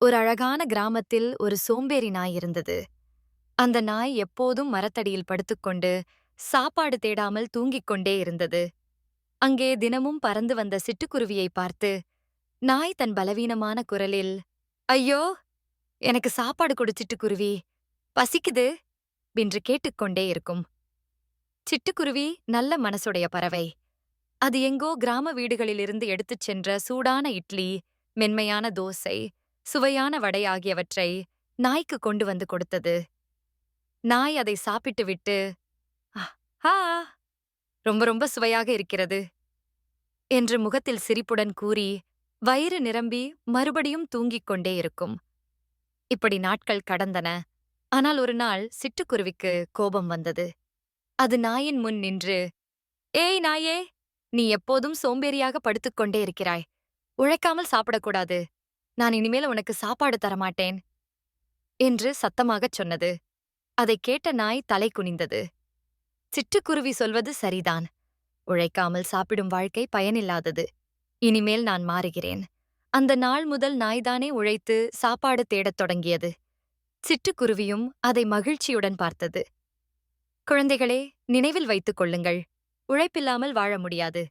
ஒரு அழகான கிராமத்தில் ஒரு சோம்பேறி நாய் இருந்தது. அந்த நாய் எப்போதும் மரத்தடியில் படுத்துக்கொண்டு சாப்பாடு தேடாமல் தூங்கிக் கொண்டே இருந்தது. அங்கே தினமும் பறந்து வந்த சிட்டுக்குருவியை பார்த்து நாய் தன் பலவீனமான குரலில் ஐயோ எனக்கு சாப்பாடு கொடு சிட்டுக்குருவி பசிக்குது என்று கேட்டுக்கொண்டே இருக்கும். சிட்டுக்குருவி நல்ல மனசுடைய பறவை. அது எங்கோ கிராம வீடுகளிலிருந்து எடுத்துச் சென்ற சூடான இட்லி மென்மையான தோசை சுவையான வடை ஆகியவற்றை நாய்க்கு கொண்டு வந்து கொடுத்தது. நாய் அதை சாப்பிட்டு விட்டு ஆ ரொம்ப ரொம்ப சுவையாக இருக்கிறது என்று முகத்தில் சிரிப்புடன் கூறி வயிறு நிரம்பி மறுபடியும் தூங்கிக் கொண்டே இருக்கும். இப்படி நாட்கள் கடந்தன. ஆனால் ஒரு நாள் சிட்டுக்குருவிக்கு கோபம் வந்தது. அது நாயின் முன் நின்று ஏய் நாயே நீ எப்போதும் சோம்பேறியாக படுத்துக்கொண்டே இருக்கிறாய். உழைக்காமல் சாப்பிடக்கூடாது. நான் இனிமேல் உனக்கு சாப்பாடு தரமாட்டேன் என்று சத்தமாகச் சொன்னது. அதைக் கேட்ட நாய் தலை குனிந்தது. சிட்டுக்குருவி சொல்வது சரிதான். உழைக்காமல் சாப்பிடும் வாழ்க்கை பயனில்லாதது. இனிமேல் நான் மாறுகிறேன். அந்த நாள் முதல் நாய்தானே உழைத்து சாப்பாடு தேடத் தொடங்கியது. சிட்டுக்குருவியும் அதை மகிழ்ச்சியுடன் பார்த்தது. குழந்தைகளே நினைவில் வைத்துக் கொள்ளுங்கள். உழைப்பில்லாமல் வாழ முடியாது.